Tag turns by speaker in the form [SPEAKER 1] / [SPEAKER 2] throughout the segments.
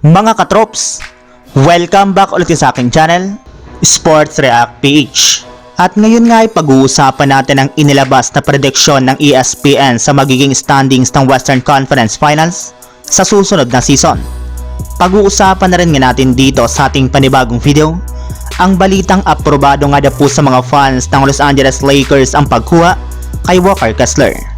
[SPEAKER 1] Mga katrops, welcome back ulit sa aking channel, Sports React PH. At ngayon nga ay pag-uusapan natin ang inilabas na prediksyon ng ESPN sa magiging standings ng Western Conference Finals sa susunod na season. Pag-uusapan na rin nga natin dito sa ating panibagong video, ang balitang aprobado nga daw po sa mga fans ng Los Angeles Lakers ang pagkuha kay Walker Kessler.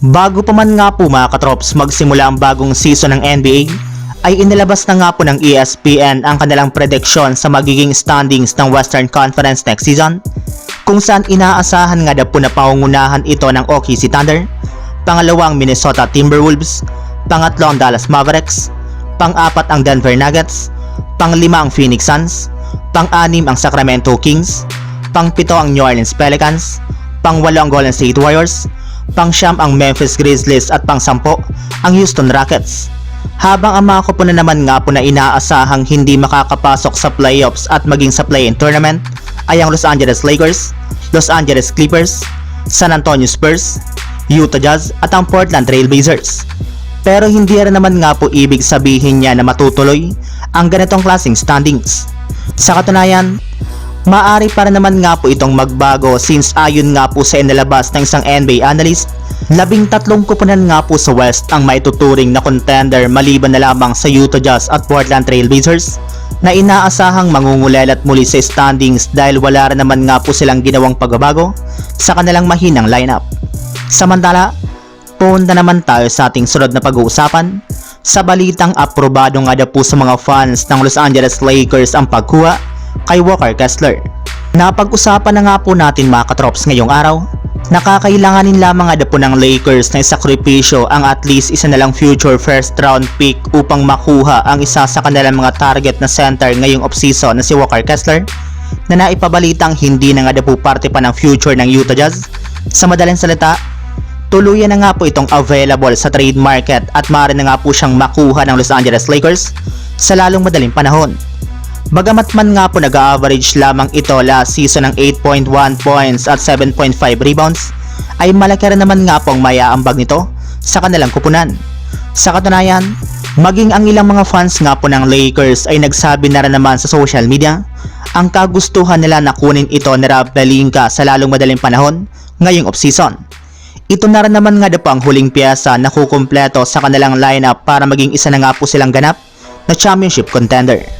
[SPEAKER 1] Bago pa man nga po mga katrops magsimula ang bagong season ng NBA, ay inilabas na nga po ng ESPN ang kanilang prediction sa magiging standings ng Western Conference next season, kung saan inaasahan nga daw po na pangungunahan ito ng OKC Thunder, pangalawang Minnesota Timberwolves, pangatlo ang Dallas Mavericks, pang-apat ang Denver Nuggets, pang-lima ang Phoenix Suns, pang-anim ang Sacramento Kings, pang-pito ang New Orleans Pelicans, pang-walo ang Golden State Warriors, pang-siyam ang Memphis Grizzlies at pang-sampo ang Houston Rockets. Habang ang mga kupunan naman nga po na inaasahang hindi makakapasok sa playoffs at maging sa play-in tournament ay ang Los Angeles Lakers, Los Angeles Clippers, San Antonio Spurs, Utah Jazz at ang Portland Trail Blazers. Pero hindi rin naman nga po ibig sabihin niya na matutuloy ang ganitong klaseng standings. Sa katunayan, Maari para naman nga po itong magbago since ayon nga po sa inilabas ng isang NBA analyst, labing tatlong kupunan nga po sa West ang maituturing na contender maliban na lamang sa Utah Jazz at Portland Trail Blazers na inaasahang mangungulelat muli sa standings dahil wala rin naman nga po silang ginawang pagbabago sa kanilang mahinang lineup. Samantala, punta naman tayo sa ating sunod na pag-uusapan sa balitang aprobado nga daw po sa mga fans ng Los Angeles Lakers ang pagkuha kay Walker Kessler. Napag-usapan na nga po natin mga katrops ngayong araw, nakakailanganin lamang nga po ng Lakers na isakripisyo ang at least isa na lang future first round pick upang makuha ang isa sa kanilang mga target na center ngayong offseason na si Walker Kessler na naipabalitang hindi na nga po parte pa ng future ng Utah Jazz. Sa madaling salita, tuluyan na nga po itong available sa trade market at maaari na nga po siyang makuha ng Los Angeles Lakers sa lalong madaling panahon. Bagamat man nga po nag-average lamang ito last season ng 8.1 points at 7.5 rebounds, ay malaki rin naman nga pong mayaambag nito sa kanilang kupunan. Sa katunayan, maging ang ilang mga fans nga po ng Lakers ay nagsabi na rin naman sa social media ang kagustuhan nila na kunin ito ni Rob Pelinka sa lalong madaling panahon ngayong offseason. Ito na rin naman nga po ang huling piyesa na kukumpleto sa kanilang lineup para maging isa na nga po silang ganap na championship contender.